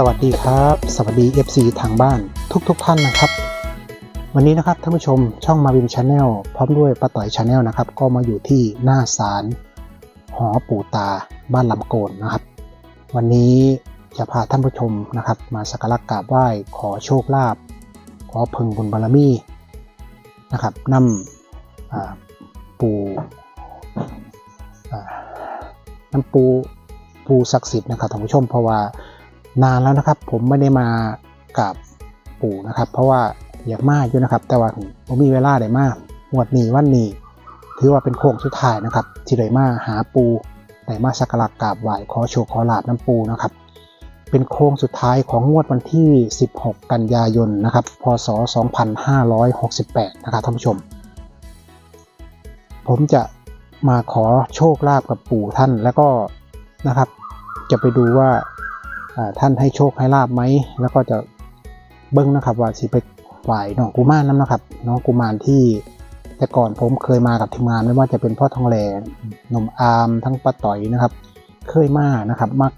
สวัสดีครับ สวัสดี FC ทางบ้านทุกๆทท่านนะครับ วันนี้นะครับท่านผู้ชมช่องมาวินชาแนลพร้อมด้วยป้าต่อยชาแนลนะครับ ก็มาอยู่ที่หน้าศาลหอปู่ตาบ้านลำโกนนะครับ วันนี้จะพาท่านผู้ชมนะครับ มาสักการะกราบไหว้ขอโชคลาภขอพึงบุญบารมีนะครับนำปู่น้ำปูปูศักดิ์สิทธิ์นะครับท่านผู้ชมเพราะว่า นานแล้วนะครับ ผมไม่ได้มากับปู่นะครับ เพราะว่าอยากมากอยู่นะครับ แต่ว่าผมมีเวลาได้มากงวดนี้วันนี้ถือว่าเป็นโค้งสุดท้ายนะครับ ที่ได้มาหาปูได้มาสักการะกราบไหว้ขอโชคขอลาบน้ำปูนะครับ เป็นโค้งสุดท้ายของงวดวันที่ 16 กันยายนนะครับ พศ 2568 นะครับท่านผู้ชม ผมจะมาขอโชคลาภกับปู่ท่านแล้วก็นะครับ จะไปดูว่า ท่านให้โชคให้ลาบไหม แล้วก็จะเบิ้งนะครับว่าสิไปไหวน้องกุมารน้ำนนะครับ น้องกุมารที่แต่ก่อนผมเคยมากับทีมงานไม่ว่าจะเป็นพ่อทองแหลหนุ่มอาร์มทั้งป้าต่อยนะครับ เคยมานะครับมัก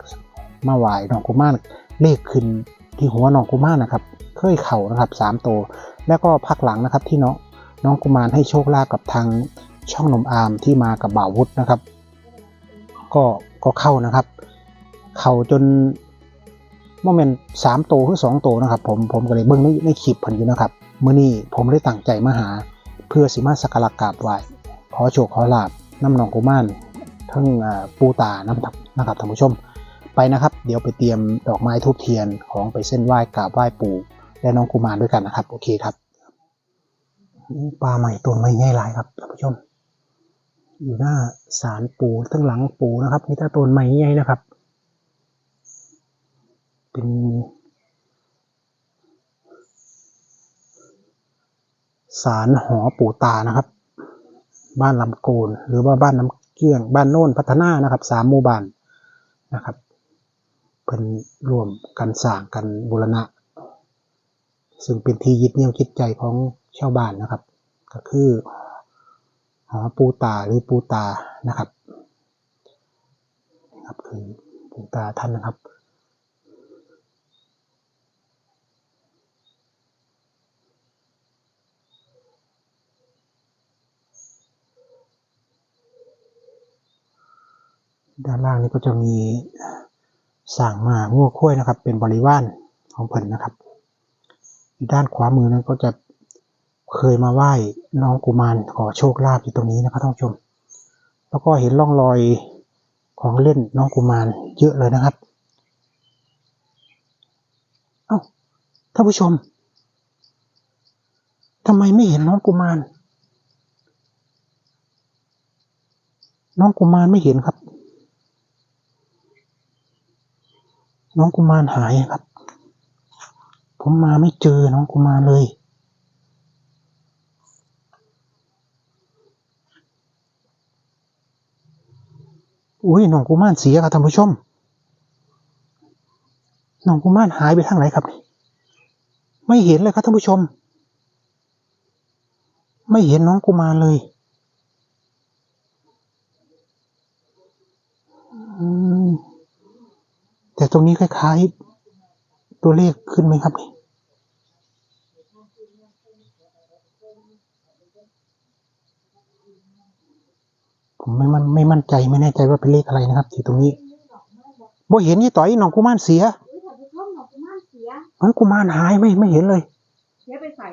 มาไหวน้องกุมารเลขขึ้นที่หัวน้องกุมารนะครับ เคยเข่านะครับสามตัวแล้วก็พักหลังนะครับที่น้องน้องกุมารให้โชคลาภกับทางช่องหนุ่มอาร์มที่มากับบ่าววุฒนะครับ ก็ก็เข้านะครับ เข่าจน โมเมนต์สามโตหรือสองโตนะครับผมผมก็เลยเบิ้งในในคลิปเพิ่นอยู่นะครับเมื่อนี้ผมได้ตั้งใจมาหา เพื่อสิมาสักการะกราบไหว้ขอโชคขอลาบน้ำหนองกุมารทั้งปูตาน้ำทับนะครับท่านผู้ชมไปนะครับ เดี๋ยวไปเตรียมดอกไม้ทูบเทียนของไปเส้นไหว้กราบไหว้ปู่และน้องกุมารด้วยกันนะครับ โอเคครับปลาใหม่ตัวไม่ใหญ่หลายครับท่านผู้ชม อยู่หน้าศาลปู่ทั้งหลังปู่นะครับมีแตาต้นไม้ใหญ่นะครับ เป็นศาลหอปู่ตานะครับ บ้านลำโกนหรือว่าบ้านน้ำเกี้ยง บ้านโน่นพัฒนานะครับสามหมู่บ้านนะครับเป็นรวมกันสร้างกันบูรณะ ซึ่งเป็นที่ยึดเหนี่ยวจิตใจของชาวบ้านนะครับ ก็คือหอปูตาหรือปูตานะครับนี่ครับคือปูตาท่านนะครับ ด้านล่างนี้ก็จะมีสั่งมางัวค้วยนะครับ เป็นบริวารของเพิ่นนะครับ ด้านขวามือนั้นก็จะเคยมาไหว้น้องกุมารขอโชคลาภอยู่ตรงนี้นะครับท่านผู้ชม แล้วก็เห็นร่องรอยของเล่นน้องกุมารเยอะเลยนะครับ เอ้าท่านผู้ชมทำไมไม่เห็นน้องกุมาร น้องกุมารไม่เห็นครับ น้องกุมารหายครับ ผมมาไม่เจอน้องกุมารเลย อุ้ยน้องกุมารเสียครับท่านผู้ชม น้องกุมารหายไปทางไหนครับนี่ไม่เห็นเลยครับท่านผู้ชม ไม่เห็นน้องกุมารเลย อืม แต่ตรงนี้คล้ายๆ ตัวเลขขึ้นไหมครับนี่ผมไม่มั่นไม่มั่นใจไม่แน่ใจว่าเป็นเลขอะไรนะครับที่ตรงนี้บ่เห็นยี่ต่อยน้องกุมารเสียอุ้ยถ้าไปท่อมหนกุมารเสียกุมารหายไม่ไม่เห็นเลยเสียไปใส่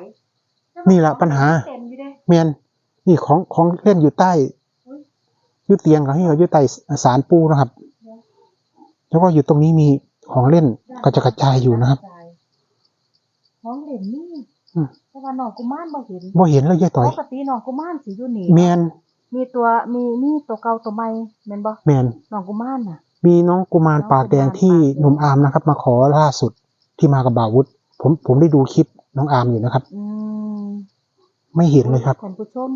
นี่ล่ะปัญหาเมียนนี่ของของเล่นอยู่ใต้อยู่เตียงเขาที่เขาอยู่ใต้สารปูนะครับ แล้วก็อยู่ตรงนี้มีของเล่นก็จะกระจายอยู่นะครับ ของเล่นนี่อืมแต่ว่าหนอกกุมารบ่เห็นบ่เห็นเลยยายต่อยปกติหนอกกุมารสิอยู่นี่เมียนมีตัวมีมีตัวเก่าตัวใหม่แม่นบ่เมียนหนอกกุมารน่ะ มีน้องกุมารปากแดงที่หนุ่มอาร์มนะครับ มาขอล่าสุดที่มากับบาวุธผมผมได้ดูคลิปน้องอาร์มอยู่นะครับ อืมไม่เห็นเลยครับท่านผู้ชม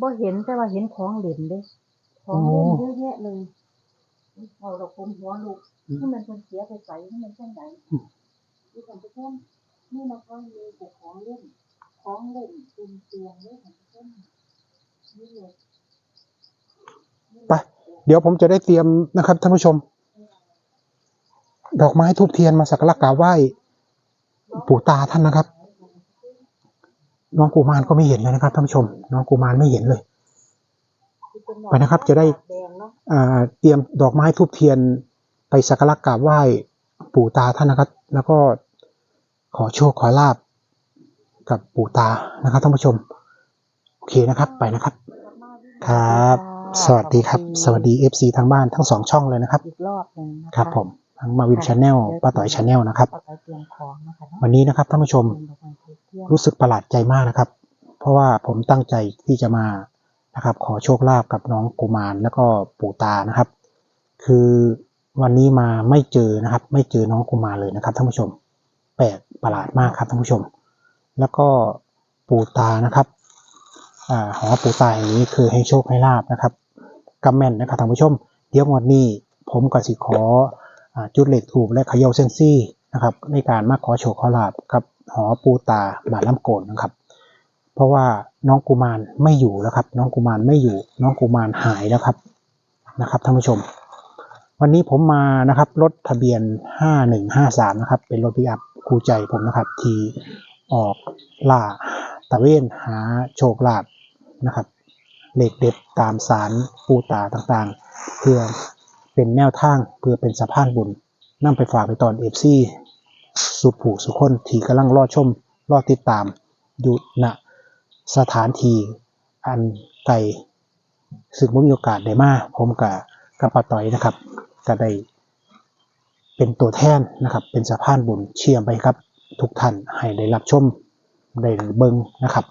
บ่เห็นแต่ว่าเห็นของเล่นเด้ของเล่นเยอะแยะเลย เอาดอกผมหัวลูกอืมที่มันเป็นเสียไปใส่ที่มันจังไหนอืมที่ท่านผู้ชมนี่นะคะมีแต่ของเล่นของเล่นเต็มเตียงเลยท่านผู้ชมนี่เลยไปเดี๋ยวผมจะได้เตรียมนะครับท่านผู้ชม ดอกไม้ทูบเทียนมาสักการะกราบไหว้ปู่ตาท่านนะครับ น้องกุมารก็ไม่เห็นเลยนะครับท่านผู้ชม น้องกุมารไม่เห็นเลย ไปนะครับ จะได้แดง เนาะอ่าเตรียมดอกไม้ทูบเทียนไปสักการะกราบไหว้ปู่ตาท่านนะครับ แล้วก็ขอโชคขอลาบกับปู่ตานะครับท่านผู้ชม โอเคนะครับไปนะครับ ครับ สวัสดีครับ สวัสดี FC ทางบ้านทั้งสองช่องเลยนะครับอีกรอบหนึ่งนะะครับผมทั้งมาวินชาแนลป้าต่อยชาแนลนะครับป้าต่อยเตรียมของนะคะเนาะวันนี้นะครับท่านผู้ชม เตรียดอกไม้ทูบเทียน รู้สึกประหลาดใจมากนะครับ เพราะว่าผมตั้งใจที่จะมา นะครับ ขอโชคลาภกับน้องกุมารแล้วก็ปู่ตานะครับ คือวันนี้มาไม่เจอนะครับ ไม่เจอน้องกุมารเลยนะครับท่านผู้ชมแปลกประหลาดมากครับท่านผู้ชม แล้วก็ปู่ตานะครับอ่าหอปู่ตาอย่างนี้คือให้โชคให้ลาบนะครับกัมแม่นนะครับท่านผู้ชม เดี๋ยววดนี้ผมก็สิขออจุดเหล็กถูกและขย่าเส้นซี่นะครับในการมาขอโชคขอลาบกับหอปูตาบาดล้ำโกนนะครับ เพราะว่า น้องกุมารไม่อยู่แล้วครับ น้องกุมารไม่อยู่ น้องกุมารหายแล้วครับนะครับท่านผู้ชม วันนี้ผมมานะครับรถทะเบียน 5153 นะครับ เป็นรถพิอัพคู่ใจผมนะครับ ที่ออกล่าตะเวนหาโชคลาภนะครับเหลขเด็ดตามสารปูตาต่างๆ เพื่อเป็นแนวทางเพื่อเป็นสะพานบุญนำไปฝากไปตอนเอฟซีสุผูสุคนที่กำลังรอชมรอติดตามอยู่ณ สถานที่อันไกลซึ่งผมมีโอกาสได้มาผมกับกับปาต่อยนะครับก็ได้เป็นตัวแทนนะครับ เป็นสะพานบุญเชื่อมไปครับ ทุกท่านให้ได้รับชมได้เบิงนะครับ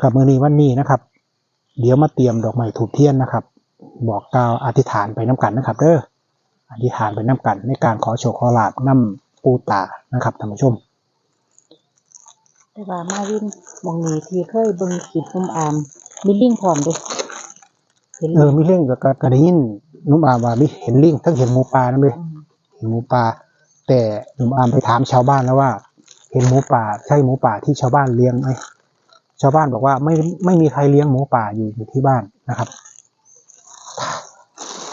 กับมือนี้วันนี้นะครับ เดี๋ยวมาเตรียมดอกไม้ถูกเทียนนะครับ บอกกล่าวอธิษฐานไปน้ำกันนะครับเด้ออธิษฐานไปน้ำกันในการขอโชคขอลาบน้ำปูตานะครับท่านผู้ชม แต่ว่ามาวินหมองนี้ที่เคยเบิ่งคลิปนุ่มอามมีลิงก์พร้อมเด้เห็นเออมีเรื่องก็ก็ก็ได้ยินหนุ่มอามว่ามีเห็นลิงทั้งเห็นหมูป่านั่นเลยมเห็นหมูป่าแต่หนุ่มอามไปถามชาวบ้านแล้วว่า เห็นหมูป่าใช่หมูป่าที่ชาวบ้านเลี้ยงไหมชาวบ้านบอกว่าไม่ไม่มีใครเลี้ยงหมูป่าอยู่อยู่ที่บ้านนะครับ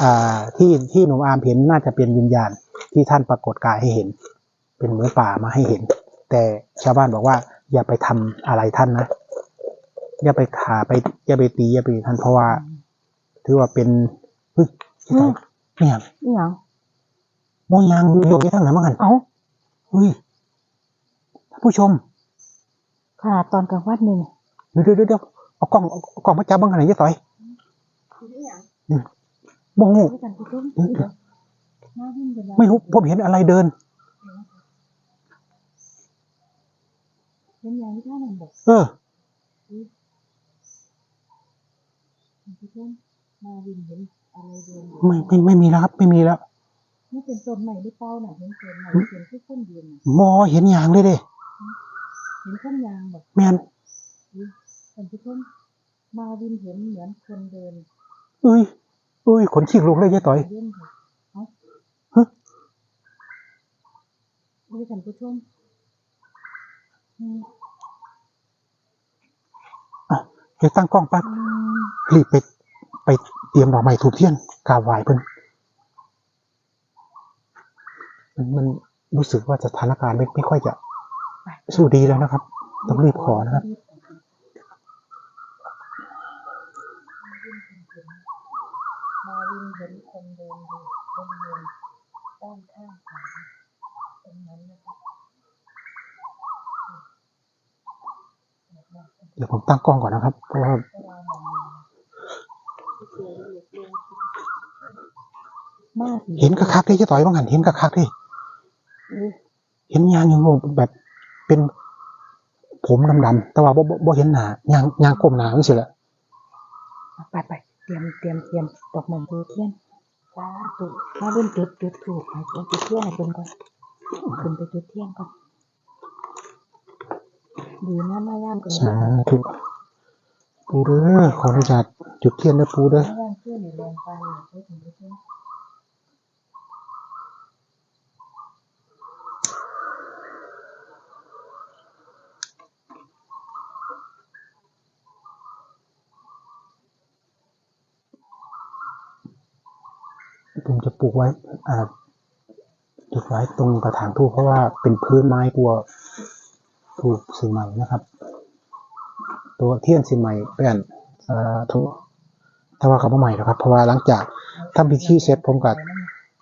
อ่าที่ที่หนุ่มอามเห็นน่าจะเป็นวิญญาณที่ท่านปรากฏกายให้เห็น เป็นหมูป่ามาให้เห็น แต่ชาวบ้านบอกว่า อย่าไปทำอะไรท่านนะ อย่าไปขาไป อย่าไปตี อย่าไปท่านเพราะว่า ถือว่าเป็นเฮ้ยที่ไหนเนี่ยนี่หยังโมยางอยู่อยู่ที่ทางไหนมั้งกันเอ้าเฮ้ยท่านผู้ชมขนาดตอนกลางวันนี่เนี่ยเดี๋ยวเดี๋ยวเดี๋ยวเอากล้องเอาเอากล้องมาจับบ้างกันหน่อยยี่ต่อยโมโหให้กันผู้ชมเดี๋ยวเดี๋ยวมาวินเป็นไม่รู้ผมเห็นอะไรเดิน เห็นอย่างที่ท่านนั่นบอก เออ ท่านผู้ชมมา วินเห็นอะไรเดินไม่ไม่ไม่มีแล้วครับ ไม่มีแล้วนี่เป็นต้นใหม่หรือเปล่าน่ะเห็นต้นใหม่เห็นที่ต้นเดียนน่ะมอเห็นอย่างเลยเด้เห็นต้นยางแบบแมนท่านผู้ชมมาวินเห็นเหมือนคนเดินเอ้ยเอ้ยขนขี้ลุกเลยยี่ต่อยเดินค่ะเอ้าฮะเฮ้ยท่านผู้ชมอืมอะ เดี๋ยวตั้งกล้องปั๊บรีบไปไปเตรียมดอกไม้ถูกเทียนกราบไหว้เพิ่นมันมันรู้สึกว่าสถานการณ์ไม่ไม่ค่อยจะสู้ดีแล้วนะครับ ต้องรีบขอนะครับ มาวินเห็นคนเดินอยู่บริเวณด้านข้างศาตรงนั้นนะคะ เดี๋ยวผมตั้งกล้องก่อนนะครับ เพราะว่าเวลาหมองหนึ่งที่เจอเหลือลงมาสิเห็นกระคักที่จะต่อยบ้างหันเห็นกระคักที่อุ๊ยเห็นยางอยู่แบบเป็นผมดำๆแต่ว่าบ่บ่บ่เห็นหนายางยางกลมหนาไม่ใช่แหละไปไปเตรียมเตรียมเตรียมดอกไม้ทูบเทียนสาธุมาเล่นจุดจุดถูกให้เตรียมจุดเทียนให้เพิ่นก่อนขึ้นไปจุดเทียนก่อน ดีนะมาย่ามกันสาธุปูเด้อขออนุญาตจุดเทียนนะปูเด้อมายามเพื่อนในแรงไปเพื่ถึงเพื่อนผมจะปลูกไว้อ่าไว้ตรงกระถางทูบเพราะว่าเป็นพื้นไม้กลัว ถูกสีใหม่นะครับ ตัวเทียนสีใหม่เปลี่ยนสาธุถ้าว่าเขาบ่ใหม่นะครับ เพราะว่าหลังจากทำพิธีเสร็จผมก็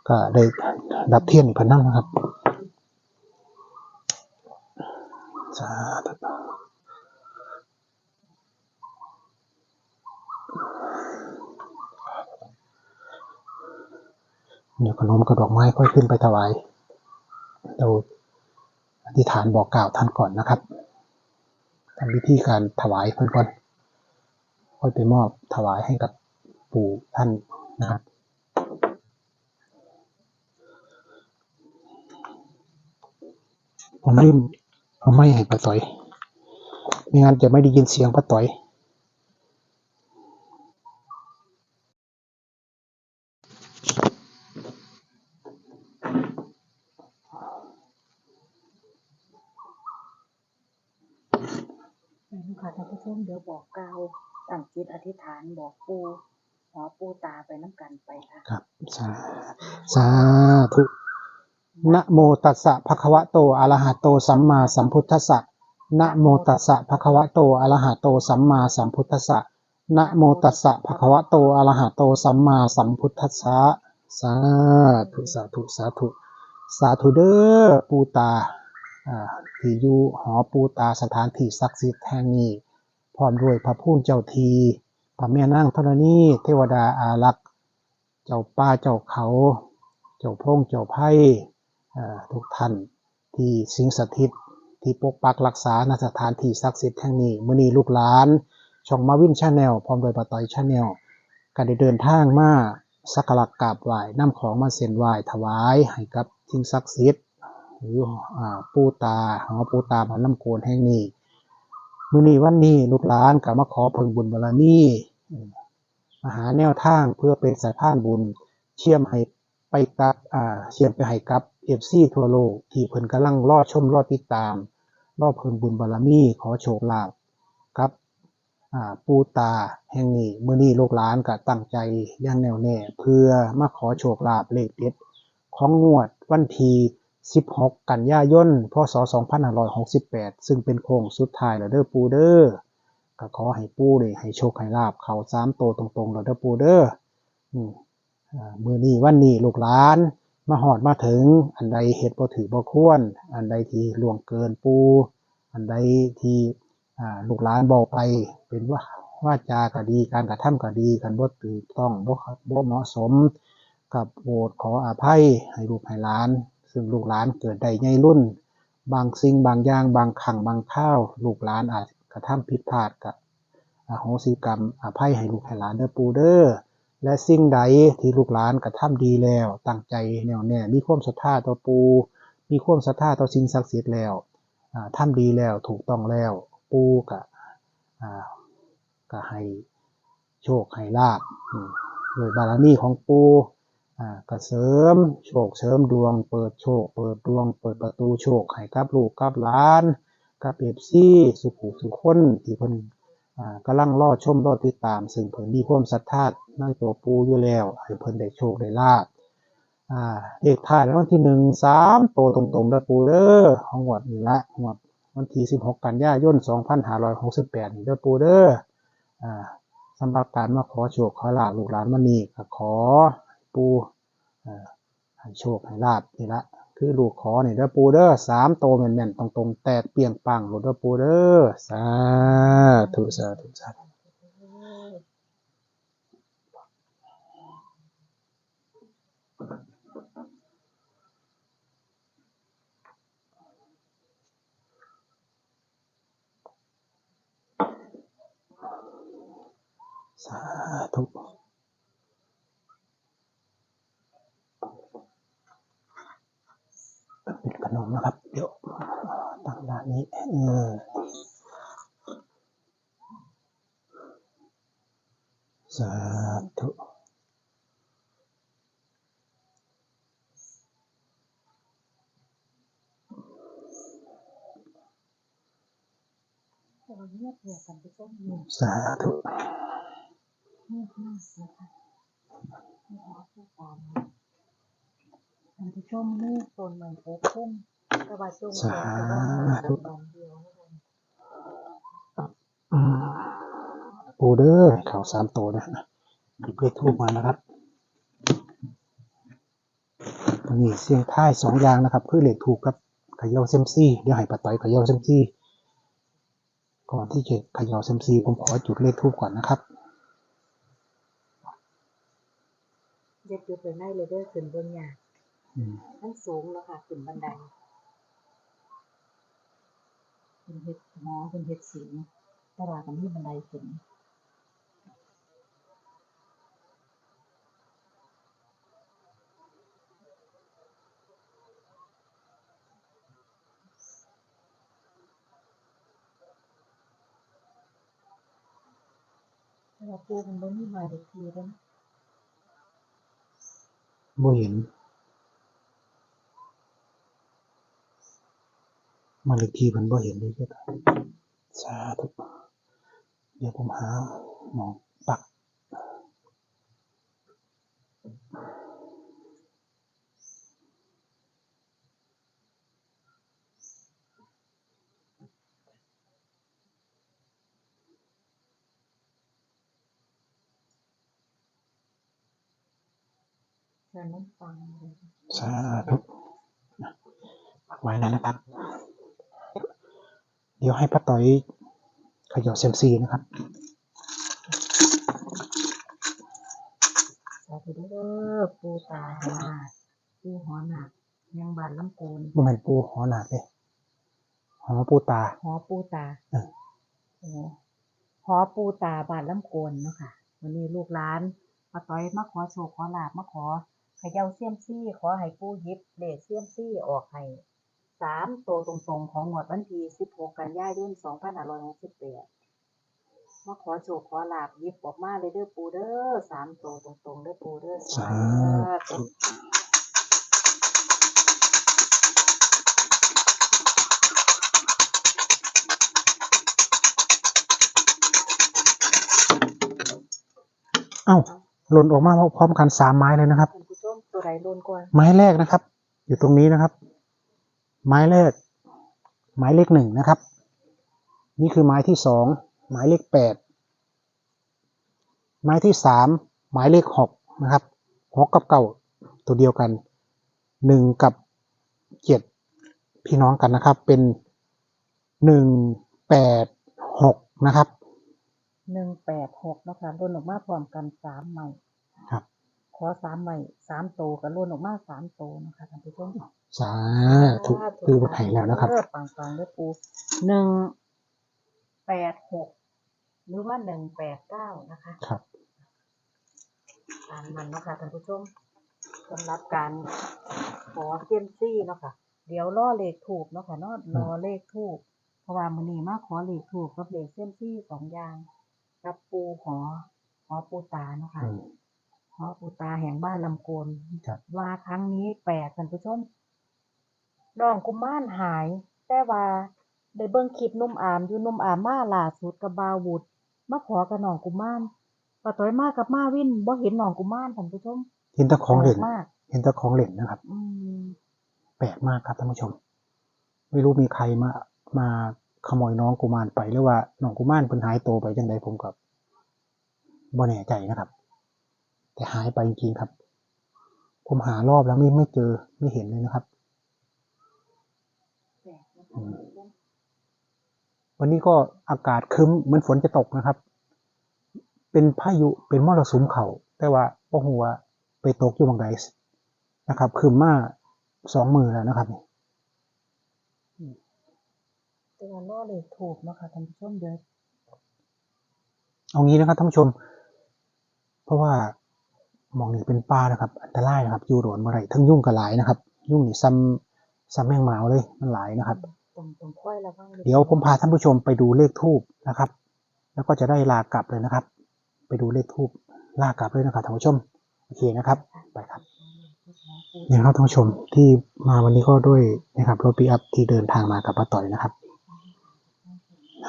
ก็ได้ดับเทียนอีกพันนั่งนะครับสาธุเดี๋ยวขนมกับดอกไม้ค่อยขึ้นไปถวายเรา ธิษฐานบอกกล่าวท่านก่อนนะครับทำพิธีการถวายเพื่อนก่อนค่อยไปมอบถวายให้กับปู่ท่านนะครับผมลืมเอาไม่ให้ป้าต่อยไม่งั้นจะไม่ได้ยินเสียงป้าต่อย นี่ค่ะท่านผู้ชมเดี๋ยวบอกกล่าวตั้งจิตอ ธิษฐานบอกปูขอปูตาไปน้ำกันไปค่ะครับ สาสาธุนะโมตัสสะภะคะวะโตอะระหะโตสัมมาสัมพุทธัสสะนะโมตัสสะภะคะวะโตอะระหะโตสัมมาสัมพุทธัสสะนะโมตัสสะภะคะวะโตอะระหะโตสัมมาสัมพุทธัสสะสาธุสาธุสาธุสาธุเด้อปูตาอ่าที่อยู่หอปูตาสถานที่ศักดิ์สิทธิ์แห่งนี้พร้อมด้วยพระผู้เจ้าที ระแม่นางธรณีเทวดาอารักษ์ เจ้าป่าเจ้าเขา เจ้าพงเจ้าไพ่ทุกท่านที่สิงสถิตที่ปกปักรักษาณสถานที่ศักดิ์สิทธิ์แห่งนี้มื้อนี้ลูกหลาน ช่องมาวินชาแนลพร้อมโดยปาต่อยชาแนลก็ได้เดินทางมาสักการะกราบไหว้นำของมาเส้นไหว้ถวายให้กับสิ่งศักดิ์สิทธิ์หรือปู่ตาหอปู่ตาบ้านน้ำโกนแห่งนี้ มือนี้วันนี้ลูกหลานก็มาขอเพิ่งบุญบารมี หาแนวทางเพื่อเป็นสายพานบุญ เชื่อมให้ไปกับอ่าเชื่อมไปให้กับ FC ทั่วโลก ที่เพิ่นกำลังรอดชมรอดติดตาม รอเพิ่งบุญบารมี ขอโชคลาภครับอ่าปูตาแห่งนี้เมื้อนี้ลูกหลานก็ตั้งใจอย่างแน่วแน่ เพื่อมาขอโชคลาภเลขเด็ดของงวดวันที่16 กันยายน พศ 2568 ซึ่งเป็นโค้งสุดท้ายแล้วเด้อปูเด้อ ก็ขอให้ปู้เลยให้โชคให้ลาบเขาสามโตตรงๆแล้วเด้อปูเด้ออืมอ่ามือนี้วันนี้ลูกหลาน มาหอดมาถึง อันใดเหตุบ่ถือบ่ควร อันใดที่ล่วงเกินปูอันใดที่ลูกหลานบอกไปเป็นว่าว่าจาก็ดีการกระทำก็ดีกันบ่ถูกต้องบ่บ่เหมาะสม กับโปรดขออภัยให้ลูกให้หลาน ซึ่งลูกหลานเกิดได้ใหญ่รุ่น บางสิ่งบางอย่างบางครั้งบางข้าว ลูกหลานอาจ กระทำผิดพลาดกับอโหสิกรรมอภัยให้ลูกให้หลานเด้อปูเด้อและสิ่งใดที่ลูกหลานกระทำดีแล้ว ตั้งใจแน่วแน่มีความศรัทธาต่อปู มีความศรัทธาต่อสิ่งศักดิ์สิทธิ์แล้วอ่าทำดีแล้วถูกต้องแล้วปูกะก็ให้โชคให้ลาบโดยบารมีของปูอ่าก็เสริมโชคเสริมดวง เปิดโชค เปิดดวง เปิดประตูโชคให้กับลูกกับหลาน กับเอฟซีสุขุสุขคนที่เพิ่นอ่ากำลังรอชมรอติดตาม ซึ่งเพิ่นมีความศรัทธาในตัวปูอยู่แล้วให้เพิ่นได้โชคได้ลาภอ่าเลขท้ายรางวัลที่หนึ่งสามโตวตรงๆเด้ปูเด้อของงวดนี้ละงวดวันที่สิบหกกันยายนสองพันห้าร้อยหกสิบแปดนี่เด้ปูเด้ออ่าสำหรับการมาขอโชคขอลาภลูกหลานมานี่ขอปูอให้โชคให้ลาบนี่ละ คือลูกขอนี่เด้อปูเด้อสามโตแม่นๆตรงๆ แตกเปียงปังหลุดเด้อปูเด้อสาธุสาธุสาธุสาธุ เป็นขนมนะครับ เดี๋ยวตั้งด้านนี้เออสาธุเราเงียบเงียบกันไปต้นเงียบสาธุเงียบมากนะคะไม่ขอพูดตาม นะท่านผู้ชมนี่ต้นไม้ปกคลุมแต่ว่าช่วงสาแรกก็ว่าธุบานเดียวนะคะอืมปูเด้อเขาสามตัวนะหยิบเลขทูบมานะครับตัวนี้เสียงท้ายสองอย่างนะครับ คือเลขถูกกับเขย่าเซยมซี่เดี๋ยวให้ปะต่อยเขย่าเซยมซี่ก่อนที่จะเขย่าเซยมซีผมขอจุดเลขทูบก่อนนะครับเด็ดจุดเลยไล่เลยเด้อขึ้นบนหยาอื มทั้งสูงแล้วค่ะขึ้นบันไดเป็นเห็ดหมอเป็นเห็ดสีตลาดกันที่บันไดขึ้นแต่ว่าปูมันบ่มีหมายเลขที่เด้อนะบ่เห็น มาเลขที่มันบ่เห็นเลยก็สาธุเดี๋ยวผมหาหมองปักแต่มันฟังเลยสาธุปักไว้แล้วนะครับ เดี๋ยวให้ป้าต่อยเขย่าเซยมซีนะครับสาธุเด้อปูตาหอนาคปูหอนาคยังบานลำโกนบ่แม่นปูหอหนาดเลยหอปูตา หอปูตาเออ โอ้หอปูตาบานลำโกนเนาะค่ะ วันนี้ลูกหลานมาต้อยมาขอโชคขอลาบมาขอเขย่าเสียมซี่ ขอให้ปูหยิบเลขเสียมซี่ออกให้ สามตัวตรงๆ ของงวดวันที่16กันยายน2568มาขอโชคขอลาบหยิบออกมาเลยเด้อปูเด้อสามตัวตรงๆเด้อปูเด้อสาธุเอ้าหล่นออกมาพร้อมกันสามไม้เลยนะครับท่านผู้ชมตัวใดโดนก่อนไม้แรกนะครับ อยู่ตรงนี้นะครับ ไม้แรกหมายเลขหนึ่งนะครับ นี่คือไม้ที่สองหมายเลขแปดไม้ที่สามหมายเลขหกนะครับหกกับเก้าตัวเดียวกันหนึ่งกับเจ็ดพี่น้องกันนะครับ เป็นหนึ่งแปดหกนะครับหนึ่งแปดหกเนาะคะร่นออกมาพร้อมกันสามใหม่ครับข อสามใหม่สามโตกับร่นออกมาสามโตนะคะท่านผู้ชมสาธุคือวันไหนแล้วนะครับเออปังปังๆเด้วยปูหนึ่งแปดหกหรือว่าหนึ่งแปดเก้านะคะ ครับตามนั้นเนาะคะท่านผู้ชมสำหรับการขอเซียมซี่เนาะค่ะ เดี๋ยวล่อเลขถูกเนาะค่ะเนาะรอเลขถูกเพราะว่ามื้อนี้มาขอเลขถูกกับเลขเซียมซี่สองอย่าง กับปูหอหอปูตาเนาะค่ะ อืมหอปูตาแห่งบ้านลำโกนครับ ว่าครั้งนี้แปลกท่านผู้ชมน้องกุมารหาย แต่ว่าได้เบิ่งคลิปนุ่มอามอยู่นุ่มอามมาล่าสุดกับบาววุดมาขอกับน้องกุมารปะต้อยมากับมาวินบ่เห็นน้องกุมารท่านผู้ชมเห็นแตะของเหล่นแปลกมากเห็นแตะของเหล่นนะครับ อืมแปลกมากครับท่านผู้ชม ไม่รู้มีใครมา มาขโมยน้องกุมารไปหรือว่าน้องกุมารเพิ่นหายตัวไปจังใดผมกับบ่แน่ใจนะครับ แต่หายไปจริงๆครับ ผมหารอบแล้วไม่ไม่เจอไม่เห็นเลยนะครับแปลกนะคะอืมท่านผู้ชมวันนี้ก็อากาศครึ้มเหมือนฝนจะตกนะครับ เป็นพายุเป็นมรสุมเขาแต่ว่าบ่ฮู้ว่าไปตกอยู่บางใดนะครับครึ้มมาสองมือแล้วนะครับแต่ว่าล่อเลขถูกเนาะค่ะท่านผู้ชมเด้อเอางี้นะครับท่านผู้ชม เพราะว่าห มองนี่เป็นป่านะครับ อันตรายนะครับ อยู่โดนเมื่อไหรทั้งยุ่งกับหลายนะครับ ยุ่งนี่ซ้ำซ้ำแมงเมาเลยมันหลายนะครับตรงตรงค่อยระวังเดี๋ยวผมพาท่านผู้ชมไปดูเลขทูบนะครับ แล้วก็จะได้ลากลับเลยนะครับ ไปดูเลขทูบลากลับเลยนะครับท่านผู้ชมโอเคนะครับ ไปครับนี่นะครับท่านผู้ชมที่มาวันนี้ก็ด้วยนะครับรถปีอัพที่เดินทางมากับป้าต่อยนะครับ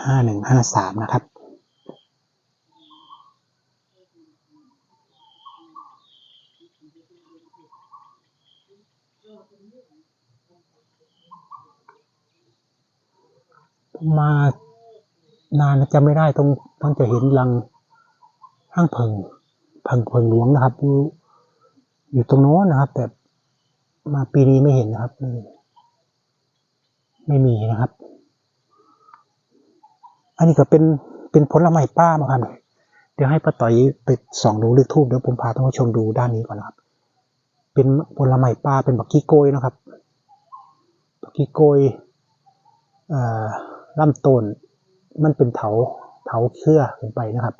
ห้าหนึ่งห้าสามนะครับ มานานจะไม่ได้ตรงต้องจะเห็นรังห้างเพิงเพิงเพิงหลวงนะครับ อยู่อยู่ตรงโน้นนะครับ แต่มาปีนี้ไม่เห็นนะครับ ไม่ไม่มีนะครับ อันนี้ก็เป็นเป็นผลไม้ป้ามาครับเดี๋ยวให้ป้าต่อยไปส่องดูเลขทูบเดี๋ยวผมพาท่านผู้ชมดูด้านนี้ก่อนนะครับ เป็นผลไม้ป้าเป็นบักกี้โกยนะครับบักกี้โกยเอ่อลำต้นมันเป็นเถาเถาเครือขึ้นไปนะครับ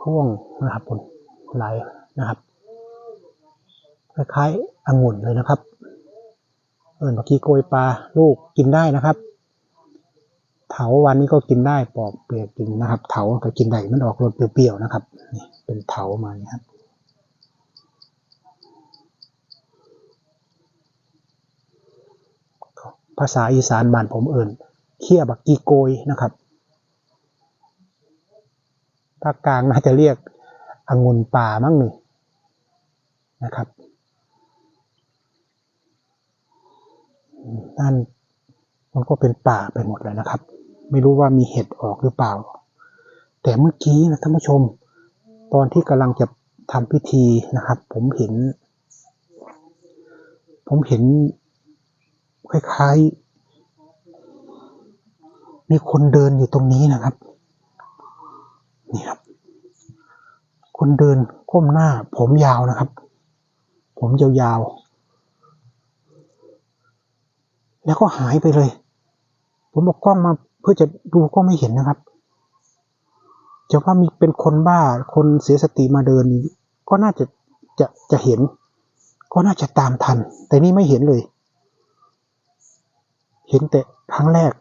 พ่วงนะครับผลหลายนะครับคล้ายๆองุ่นเลยนะครับ เอิญบักกี้โกยปลาลูกกินได้นะครับ เถาวันนี้ก็กินได้ปอกเปลือกกินนะครับ เถาก็กินได้มันออกรสเปรี้ยวๆนะครับ นี่เป็นเถามานี่ครับ ภาษาอีสานบ้านผมเอิญเขี้ยบักกีโกยนะครับภาคกลางน่าจะเรียกองุ่นป่ามั้งนี่นะครับนั่นมันก็เป็นป่าไปหมดเลยนะครับ ไม่รู้ว่ามีเห็ดออกหรือเปล่า แต่เมื่อกี้นะท่านผู้ชม ตอนที่กำลังจะทำพิธีนะครับ ผมเห็น ผมเห็น คล้ายๆ มีคนเดินอยู่ตรงนี้นะครับ นี่ครับ คนเดินก้มหน้า ผมยาวนะครับ ผมยาวๆ แล้วก็หายไปเลย ผมบอกกล้องมาเพื่อจะดูก็ไม่เห็นนะครับจะว่ามีเป็นคนบ้าคนเสียสติมาเดิน ก็น่าจะจะจะเห็น ก็น่าจะตามทัน แต่นี่ไม่เห็นเลย เห็นแต่ครั้งแรก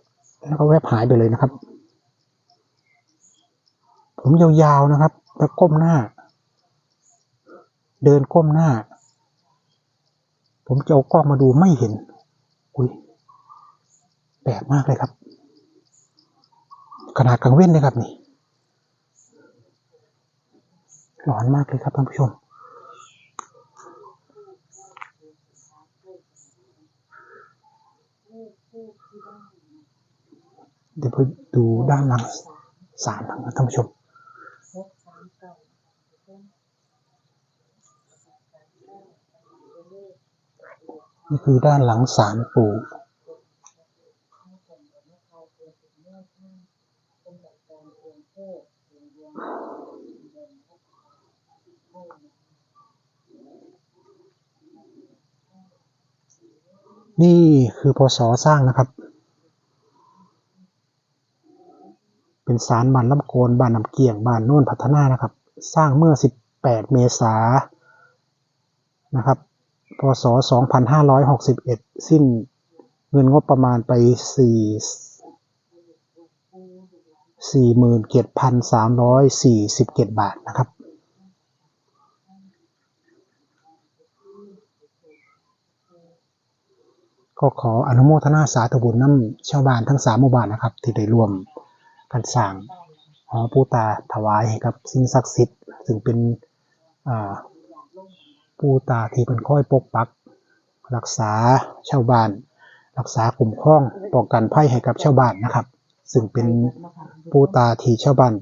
แล้วก็แวบหายไปเลยนะครับ ผมยาวๆนะครับ แล้วก้มหน้า เดินก้มหน้า ผมจะเอากล้องมาดูไม่เห็น อุ้ยแปลกมากเลยครับ ขนาดกลางเว้นเลยครับนี่ร้อนมากเลยครับท่านผู้ชม เดี๋ยวไปดูด้านหลังศาลนะท่านผู้ชมนี่คือด้านหลังศาลปู่ นี่คือพศสร้างนะครับ เป็นศาลบ้านลำโกนบ้านน้ำเกียงบ้านโน่นพัฒนานะครับ สร้างเมื่อ 18 เมษานนะครับ พศ 2561 สิ้นเงินงบประมาณไป 4 47,347 บาทนะครับ ก็ขออนุโมทนาสาธุบุญน้ำชาวบ้านทั้งสามหมู่บ้านนะครับ ที่ได้ร่วมกันสร้างหอปูตาถวายให้กับสิ่งศักดิ์สิทธิ์ซึ่งเป็นปูตาที่เป็นค่อยปกปัก รักษาชาวบ้าน รักษาคุ้มครองป้องกันภัยให้กับชาวบ้านนะครับ ซึ่งเป็นปูตาที่ชาวบ้าน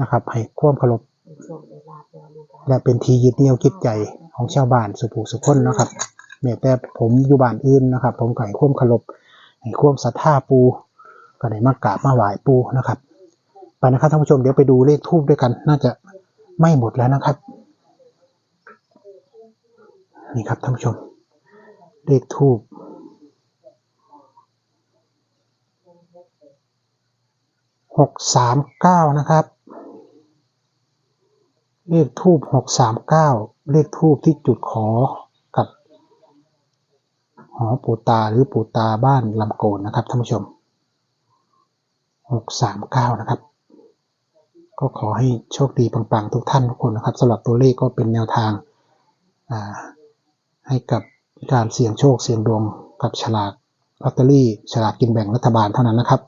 นะครับให้ความเคารพเป็นโชคได้ลาบแล้วลูกหลานและเป็นที่ยึดเหนี่ยวจิตใจของชาวบ้านสุภูสุคนนะครับ แม้แต่ผมอยู่บ้านอื่นนะครับ ผมก็ให้ความเคารพให้ความศรัทธาปูก็ได้มากราบมาไหว้ปูนะครับไปนะครับท่านผู้ชมเดี๋ยวไปดูเลขทูบด้วยกัน น่าจะไม่หมดแล้วนะครับ นี่ครับท่านผู้ชม เลขทูบหกสามเก้านะครับ เลขทูบหกสามเก้าเลขทูบที่จุดขอ หอปูตาหรือปูตาบ้านลำโกนนะครับท่านผู้ชมหกสามเก้านะครับ ก็ขอให้โชคดีปังๆทุกท่านทุกคนนะครับสำหรับตัวเลขก็เป็นแนวทางาให้กับการเสี่ยงโชคเสี่ยงดวงกับฉลากลอตเตอรี่ฉลากกินแบ่งรัฐบาลเท่านั้นนะครับ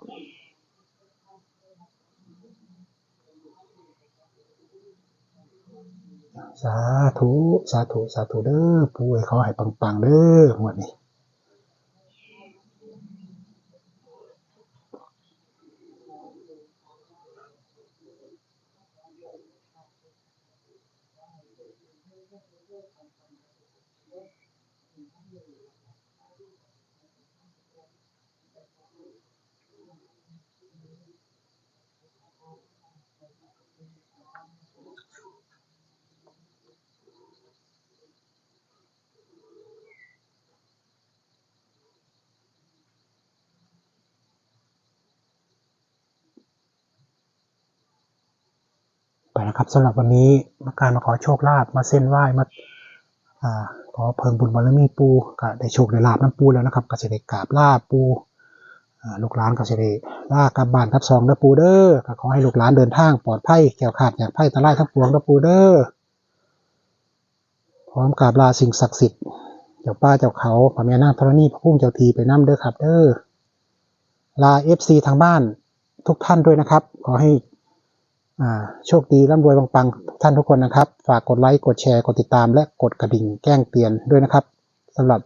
สาธุ สาธุ สาธุเด้อปู่ให้เขาให้ปัง ๆ เด้อหมดนี้ ไป นะครับสำหรับวันนี้มาการมาขอโชคลาภมาเส้นไหว้มาขอเพิ่มบุญบารมีปูก็ได้โชคได้ลาบน้ำปูแล้วนะครับก็จะได้กราบลาบปูลูกหลานก็จะได้ลากลับบ้านกลับซองเด้อปูเด้อก็ขอให้ลูกหลานเดินทางปลอดภัยแก้วขาดจากภัยตรายทั้งปวงเด้อปูเด้อพร้อมกราบลาสิ่งศักดิ์สิทธิ์เจ้าป้าเจ้าเขาพระแม่นางธรณีพระพุ่มเจ้าทีไปน้ำเด้อครับเด้อลาเอฟซีทางบ้านทุกท่านด้วยนะครับ ขอให้ โชคดีร่ำรวยปังๆท่านทุกคนนะครับ ฝากกดไลค์ กดแชร์ กดติดตาม และกดกระดิ่งแจ้งเตือนด้วยนะครับสำหรับ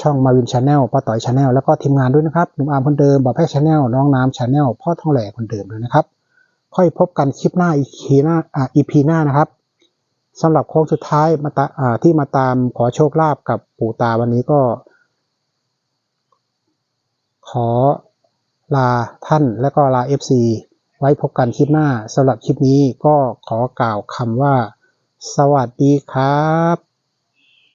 ช่องมาวินชาแนลป้าต่อยชาแนลแล้วก็ทีมงานด้วยนะครับหนุ่มอามคนเดิมบอแพกชาแนลน้องน้ำชาแนลพ่อทองแหล่คนเดิมด้วยนะครับ ค่อยพบกันคลิปหน้าอีพีหน้าอ่าอีพีหน้านะครับสำหรับโค้งสุดท้ายมาตาอ่าที่มาตามขอโชคลาภกับปู่ตาวันนี้ก็ ขอลาท่านและก็ลา FC ไว้พบกันคลิปหน้าสำหรับคลิปนี้ก็ขอกล่าวคำว่า สวัสดีครับ